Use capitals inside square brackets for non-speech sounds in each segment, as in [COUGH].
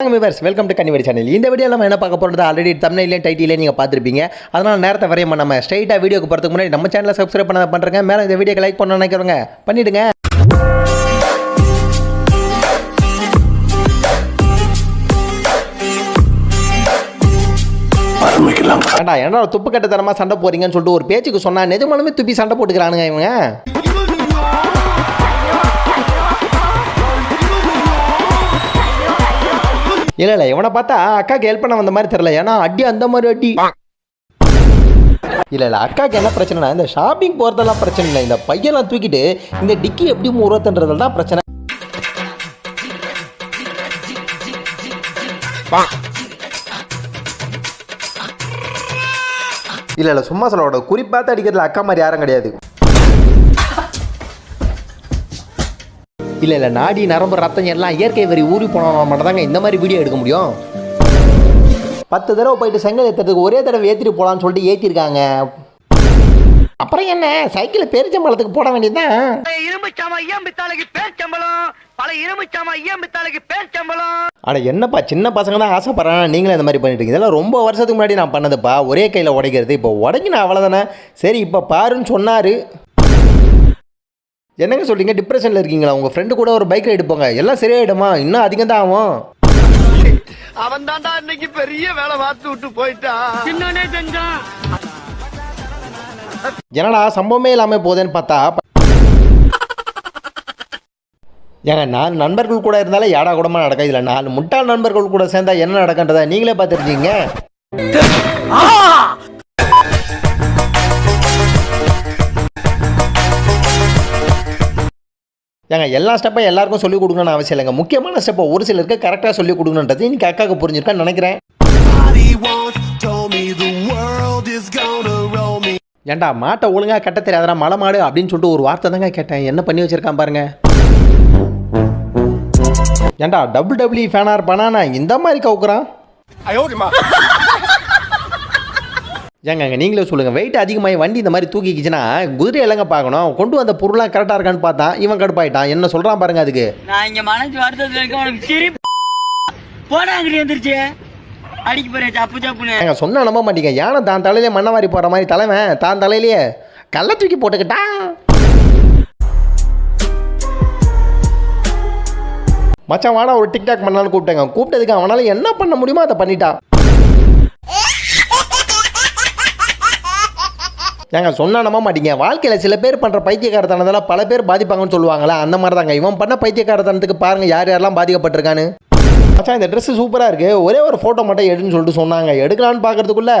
Viewers welcome to Kannivedi channel இந்த video நம்ம என்ன பார்க்க போகிறது ஆல்ரெடி தமிழ்லேயும் டைட்டிலே நீங்கள் பார்த்துருப்பீங்க. அதனால் நேரத்தை வரையும் நம்ம ஸ்ட்ரைட்டாக வீடியோக்கு போகிறதுக்கு முன்னாடி நம்ம சேனலை சப்ஸ்கிரைப் பண்ண பண்ணுறேங்க மேலே இந்த வீடியோக்கு லைக் பண்ண நினைக்கிறவங்க பண்ணிவிடுங்க ஏண்டா ஏன்டா துப்பு கட்டத்தனமாக சண்டை போறீங்கன்னு சொல்லிட்டு ஒரு பேச்சுக்கு சொன்னா நிஜமாலுமே துப்பி சண்டை போட்டுக்கிறானுங்க இவங்க. இல்லை இல்லை இவனை பார்த்தா அக்காக்கு ஹெல்ப் பண்ண வந்த மாதிரி தெரியல. ஏன்னா அடி அந்த மாதிரி அடி. இல்லை இல்லை அக்காக்கு என்ன பிரச்சனைனா இந்த ஷாப்பிங் போகிறதெல்லாம் பிரச்சனை இல்லை. இந்த பையெல்லாம் தூக்கிட்டு இந்த டிக்கி எப்படி முறத்துன்றதுல தான் பிரச்சனை. இல்லை இல்லை சும்மா சொல்லோட குறிப்பாத்து அடிக்கிறதுல அக்கா மாதிரி யாரும் கிடையாது. இல்லை இல்லை நாடி நரம்பு ரத்தம் எல்லாம் இயற்கை வரி ஊறி போனவங்க மட்டும் தாங்க இந்த மாதிரி வீடியோ எடுக்க முடியும். பத்து தடவை போயிட்டு செங்கல் ஏற்றுறதுக்கு ஒரே தடவை ஏற்றிட்டு போகலான்னு சொல்லிட்டு ஏற்றிருக்காங்க அப்புறம் என்ன? சைக்கிளை பெருச்சம்பளத்துக்கு போட வேண்டியதுதான். பழைய இரும்பு சாமா ஐயம் பித்தாளைக்கு பேச்சம்பளம் பழைய இரும்பு சாமா ஐயம் பித்தாளைக்கு பேச்சம்பளம் அட என்னப்பா சின்ன பசங்க தான் ஆசைப்படுறாங்க. நீங்களும் இந்த மாதிரி பண்ணிட்டு இதெல்லாம் ரொம்ப வருஷத்துக்கு முன்னாடி நான் பண்ணதுப்பா. ஒரே கையில் உடைக்கிறது. இப்போ உடைக்கின அவ்வளோதானே சரி இப்போ பாருன்னு சொன்னார். என்னங்க சொல்றீங்க? டிப்ரெஷனில் இருக்கீங்களா? உங்கள் ஃப்ரெண்டு கூட ஒரு பைக் ரைடு போங்க. எல்லாம் சரியாயிடுமா? இன்னும் அதிகம் தான் ஆகும். அவன் இன்னைக்கு பெரிய வேலை பார்த்து விட்டு போயிட்டான் சின்னனே செஞ்சான். என்னடா சம்பவமே இல்லாமல் போதேன்னு பார்த்தா ஏங்க நாலு நண்பர்கள் கூட இருந்தாலே ஏடா கூடமா நடக்கும் இதில் நாலு முட்டாள் நண்பர்கள் கூட சேர்ந்தா என்ன நடக்கன்றதை நீங்களே பார்த்துருக்கீங்க. ஏங்க எல்லா ஸ்டெப்பையும் எல்லாருக்கும் சொல்லிக் கொடுக்கணும்னு அவசியம் இல்லைங்க. முக்கியமான ஸ்டெப்பை ஒரு சிலருக்கு கரெக்டாக சொல்லிக் கொடுக்கணுன்றது இன்னைக்கு அக்காவுக்கு புரிஞ்சிருக்கான்னு நினைக்கிறேன். ஏன்டா மாட்டை ஒழுங்கா கட்ட தெரியாதடா மலை மாடு அப்படின்னு சொல்லிட்டு ஒரு வார்த்தை தாங்க கேட்டேன். என்ன பண்ணி வச்சிருக்கான் பாருங்க. ஏன்டா டபுள் டபுள்யூ ஃபேனாக இருப்பானா? நான் இந்த மாதிரி கவுக்குறான். [LAUGHS] ஏங்க நீங்களே சொல்லுங்க. வெயிட் அதிகமாகி வண்டி இந்த மாதிரி தூக்கிக்கிச்சுன்னா குதிரை இல்லைங்க பார்க்கணும். கொண்டு வந்த பொருளாக கரெக்டாக இருக்கான்னு பார்த்தா இவன் கடுப்பாயிட்டான். என்ன சொல்கிறான் பாருங்க அதுக்கு. நான் இங்க மனசு வருத்தத்துல இருக்க உனக்கு சிரிப்பு போடா அங்கிட்டு வந்துருச்சு. அடிக்க போறேன் சப்பு சப்புன்னு சொன்னா நம்ப மாட்டீங்க. யானை தான் தலையிலே மண்ணை வாரி போடுற மாதிரி தலைவன் தான் தலையிலேயே கல்லை தூக்கி போட்டுக்கிட்டான் மச்சான் வாடா ஒரு டிக்டாக் பண்ணலான்னு கூப்பிட்டேங்க. கூப்பிட்டதுக்கு அவனால என்ன பண்ண முடியுமோ அதை பண்ணிட்டான். ஏங்க சொன்னால் நம்ப மாட்டீங்க. வாழ்க்கையில் சில பேர் பண்ணுற பைத்தியக்காரத்தனதால பல பேர் பாதிப்பாங்கன்னு சொல்லுவாங்களா அந்த மாதிரி தாங்க இவன் பண்ண பைத்தியக்காரத்தனத்துக்கு பாருங்கள் யார் யாரெல்லாம் பாதிக்கப்பட்டிருக்கான்னு. மச்சான் இந்த ட்ரெஸ்ஸு சூப்பராக இருக்குது ஒரே ஒரு ஃபோட்டோ மட்டும் எடுன்னு சொல்லிட்டு சொன்னாங்க. எடுக்கலான்னு பார்க்கறதுக்குள்ள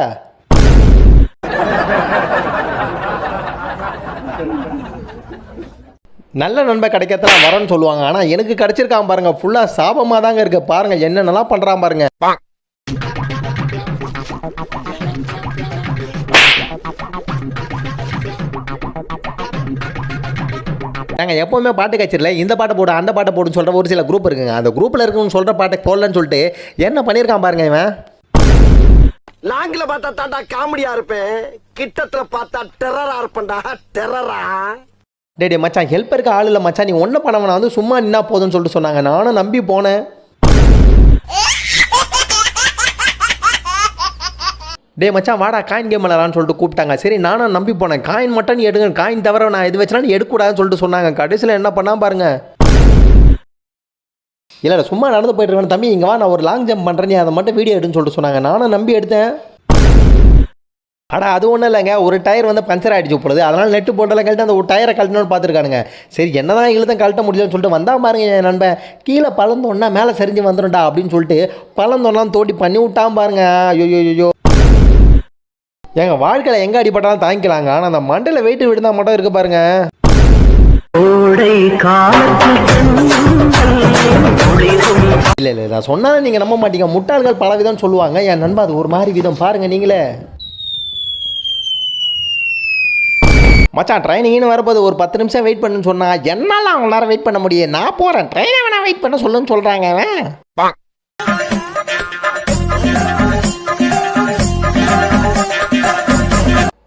நல்ல நண்பை கிடைக்கிறதெல்லாம் வரேன்னு சொல்லுவாங்க. ஆனால் எனக்கு கிடைச்சிருக்கான் பாருங்க. ஃபுல்லாக சாபமாக தாங்க இருக்கு. பாருங்க என்னென்னலாம் பண்ணுறான் பாருங்க. நாங்கள் எப்போவுமே பாட்டு கச்சேரியில் இந்த பாட்டை போடு அந்த பாட்டை போடுன்னு சொல்கிற ஒரு சில குரூப் இருக்குங்க. அந்த குரூப்பில் இருக்கணும்னு சொல்கிற பாட்டை போடலன்னு சொல்லிட்டு என்ன பண்ணியிருக்கான் பாருங்க இவன்? லாங்கில பார்த்தா தாண்டா காமெடியா இருப்பேன். கிட்டத்துல பார்த்தா டெரரா இருப்பேன்டா. டெரரா டேய் மச்சான் ஹெல்ப்பருக்கு ஆள் இல்லை மச்சான். நீ ஒன்றும் பண்ண வேணாம். வந்து சும்மா நின்னா போதும்னு சொல்லிட்டு சொன்னாங்க. நானும் நம்பி போனேன். டேய் மச்சான் வாடா காயின் கேம் விளாட்றான்னு சொல்லிட்டு கூப்பிட்டாங்க. சரி நானும் நம்பி போனேன். காயின் மட்டும் நீ எடுங்க. காயின் தவிர நான் எது வச்சுனா எடுக்கூடாதுன்னு சொல்லிட்டு சொன்னாங்க. கடைசியில் என்ன பண்ணால் பாருங்க. இல்லை சும்மா நடந்து போயிட்டு இருக்கேன். தம்பி இங்கே வா நான் ஒரு லாங் ஜம்ப் பண்ணுறேன் நீ அதை மட்டும் வீடியோ எடுன்னு சொல்லிட்டு சொன்னாங்க. நானும் நம்பி எடுத்தேன். ஆடா அது ஒன்றும் இல்லைங்க. ஒரு டயர் வந்து பஞ்சர் ஆகிடுச்சு போடுது அதனால் நெட்டு போட்டெல்லாம் கழட்டி அந்த ஒரு டயரை கழட்டணும்னு பார்த்துருக்கானுங்க. சரி என்னதான் இழுத்தம் கழட்ட முடியலன்னு சொல்லிட்டு வந்தால் பாருங்க என் நண்பன். கீழே பழந்தோன்னா மேலே சரிஞ்சு வந்துடும்டா அப்படின்னு சொல்லிட்டு பழந்தோன்னா தோண்டி பண்ணி விட்டான் பாருங்க ஐயோ ஐயோ. ஏங்க வாழ்க்கையில் எங்கே அடிபட்டாலும் தாங்கிக்கலாங்க. ஆனால் அந்த மண்டையில் வெயிட் விழுந்தா மட்டும் இருக்கு பாருங்க. இல்லை இல்லை நான் சொன்னாலும் நீங்கள் நம்ப மாட்டீங்க. முட்டாள்கள் பல விதம் சொல்லுவாங்க. என் நண்பா அது ஒரு மாதிரி விதம். பாருங்க நீங்களே. மச்சான் ட்ரைனிங்னு வரப்போது ஒரு பத்து நிமிஷம் வெயிட் பண்ணுன்னு சொன்னா என்னால் அவங்க நேரம் வெயிட் பண்ண முடியும். நான் போகிறேன் ட்ரெயினை வேணா வெயிட் பண்ண சொல்லுன்னு சொல்கிறாங்க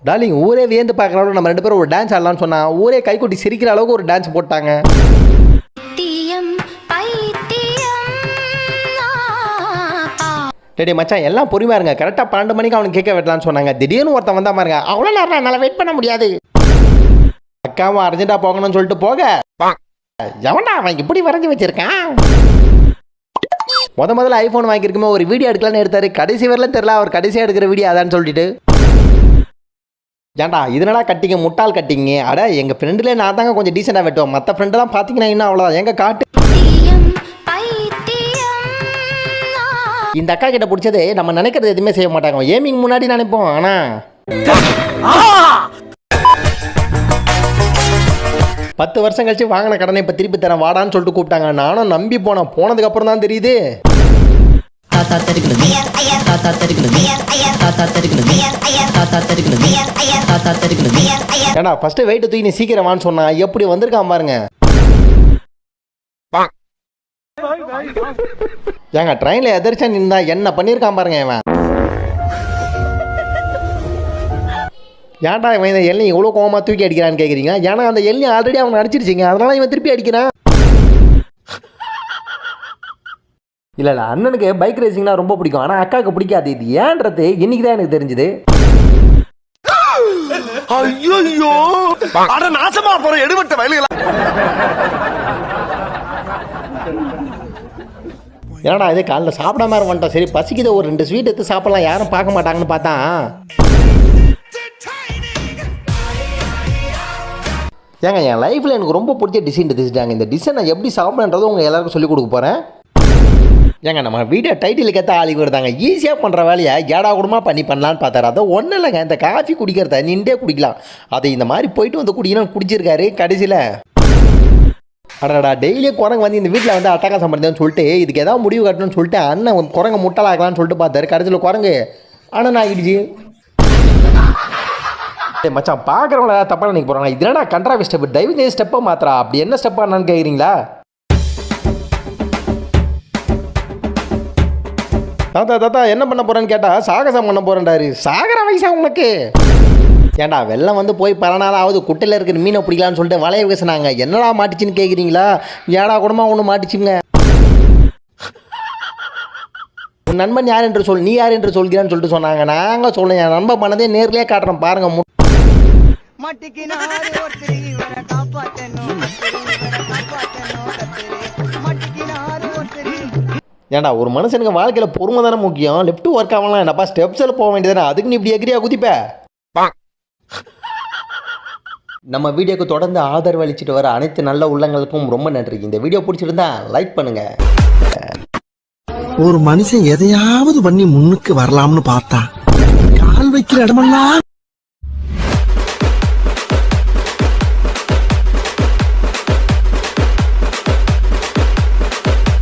டார்லிங் ஊரே வியந்து பார்க்குற அளவுக்கு நம்ம ரெண்டு பேரும் ஒரு டான்ஸ் ஆடலாம்னு சொன்னா ஊரே கைக்குட்டி சிரிக்கிற அளவுக்கு ஒரு டான்ஸ் போட்டாங்க. டேடி மச்சான் எல்லாம் பொறுமையா இருங்க. கரெக்டாக பன்னெண்டு மணிக்கு அவனுக்கு கேட்க வெட்டலாம்னு சொன்னாங்க. திடீர்னு ஒருத்தன் வந்தா பாருங்க. அவ்வளோ நேரம் என்னால் வெயிட் பண்ண முடியாது. அக்காவும் அர்ஜென்ட்டாக போகணும்னு சொல்லிட்டு போக. எவன்டா அவன் இப்படி வரைஞ்சி வச்சிருக்கான்? முத முதல்ல ஐஃபோன் வாங்கியிருக்குமே ஒரு வீடியோ எடுக்கலாம்னு எடுத்தாரு. கடைசி வரலாம் தெரியல. அவர் கடைசியாக எடுக்கிற வீடியோ அதான்னு சொல்லிட்டு. ஏன்டா இதனடா கட்டிங்க முட்டாள் கட்டிங்க. அட எங்கள் ஃப்ரெண்டுலேயே நான் தாங்க கொஞ்சம் டீசெண்டாக வெட்டுவோம் மற்ற ஃப்ரெண்டெல்லாம் பார்த்தீங்கன்னா இன்னும் அவ்வளோதான் எங்க காட்டு இந்த அக்கா கிட்ட பிடிச்சது நம்ம நினைக்கிறது எதுவுமே செய்ய மாட்டாங்க. ஏமிங் முன்னாடி நினைப்போம் ஆனா. பத்து வருஷம் கழிச்சு வாங்கின கடனை இப்போ திருப்பி தரேன் வாடான்னு சொல்லிட்டு கூப்பிட்டாங்க. நானும் நம்பி போனேன். போனதுக்கு அப்புறம் தான் தெரியுது. தாத்தா தெருக்குறது தாத்தா தெருக்குறது தாத்தா தெருக்குறது தாத்தா தெருக்குறது தாத்தா தெருக்குறது ஏடா ஃபர்ஸ்ட் வெயிட் தூக்கி நீ சீக்கிரம் வான்னு சொன்னா எப்படி வந்திருக்கான் பாருங்க. ஏங்க ட்ரெயினில் எதிர்ச்சா நின்றா என்ன பண்ணியிருக்கான் பாருங்க இவன். ஏன்டா இவன் இந்த எல்லை இவ்வளோ கோவமா தூக்கி அடிக்கிறான்னு கேட்குறீங்க ஏன்னா அந்த எல்லி ஆல்ரெடி அவனை அடிச்சிருச்சிங்க. அதனால இவன் திருப்பி அடிக்கிறான். இல்லை இல்லை அண்ணனுக்கு பைக் ரேசிங்னா ரொம்ப பிடிக்கும். ஆனால் அக்காவுக்கு பிடிக்காது. இது ஏன்றது? இன்னைக்கு தான் எனக்கு தெரிஞ்சுது. ஐயோ அட நாசமா போற எடுபட்ட வயலுகளா? ஏன்னா இது காலைல சாப்பிடாம வந்துட்டோம் சரி பசிக்குது. ஒரு ரெண்டு ஸ்வீட் எடுத்து சாப்பிடலாம். யாரும் பார்க்க மாட்டாங்கன்னு பார்த்தா. ஏங்க என் லைஃப்பில் எனக்கு ரொம்ப பிடிச்ச டிசைன் டிசிட்டாங்க இந்த டிசைன் நான் எப்படி சாப்பிட்றன்றதை உங்கள் எல்லாருக்கும் சொல்லிக் கொடுக்க போகிறேன் ஏங்க நம்ம வீடியோ டைட்டிலுக்கு ஏற்ற ஆளுக்கு வருதாங்க ஈஸியாக பண்ணுற வேலையை ஏடா கூடமா பண்ணி பண்ணலான்னு பார்த்தாரு. அதை ஒன்றும் இல்லைங்க இந்த காஃபி குடிக்கிறத நின்றே குடிக்கலாம். அதை இந்த மாதிரி போயிட்டு வந்து குடிக்கணும் குடிச்சிருக்காரு கடைசியில். அடடா டெய்லியும் குரங்கு வந்து இந்த வீட்டில் வந்து அட்டகாசம் பண்ணுதுன்னு சொல்லிட்டு இதுக்கு ஏதாவது முடிவு கட்டணும்னு சொல்லிட்டு அண்ணன் குரங்கு முட்டலாக்கலாம்னு சொல்லிட்டு பார்த்தாரு. கடைசியில் குரங்கு அண்ணன் ஆகிடுச்சு. ஏய் மச்சான் பார்க்குறவங்கள ஏதாவது தப்பாக நினைக்க போகிறாங்க இது கண்ட்ரா ஸ்டெப் தயவு செய்து ஸ்டெப்பை மாத்திரா அப்படி என்ன ஸ்டெப்பாக என்னன்னு கேட்குறீங்களா தாத்தா தாத்தா என்ன பண்ண போறேன்னு கேட்டா சாகசம் பண்ண போறேன்டாரு. சாகர வயசா உனக்கு ஏன்டா வெள்ளம் வந்து போய் பல குட்டையில் இருக்கிற மீனை பிடிக்கலான்னு சொல்லிட்டு வலைய பேசினாங்க என்னடா மாட்டிச்சுன்னு கேட்குறீங்களா ஏடா கூடமா ஒன்று மாட்டிச்சுங்க. உன் நண்பன் யார் என்று சொல் நீ யார் என்று சொல்கிறான்னு சொல்லிட்டு சொன்னாங்க. நாங்கள் சொல்லுங்க என் நண்பன் பண்ணதே நேர்லயே காட்டுறோம். பாருங்க மாட்டிக்கு ஏன்டா ஒரு மனுஷனுக்கு வாழ்க்கையில் பொறுமை தானே முக்கியம்? லெஃப்ட் ஒர்க் ஆகலாம் என்னப்பா ஸ்டெப்ஸில் போக வேண்டியதானே அதுக்கு நீ இப்படி எகிரியா குதிப்ப? நம்ம வீடியோக்கு தொடர்ந்து ஆதரவு அளிச்சிட்டு வர அனைத்து நல்ல உள்ளங்களுக்கும் ரொம்ப நன்றி. இந்த வீடியோ பிடிச்சிருந்தா லைக் பண்ணுங்க. ஒரு மனுஷன் எதையாவது பண்ணி முன்னுக்கு வரலாம்னு பார்த்தா கால் வைக்கிற இடமெல்லாம்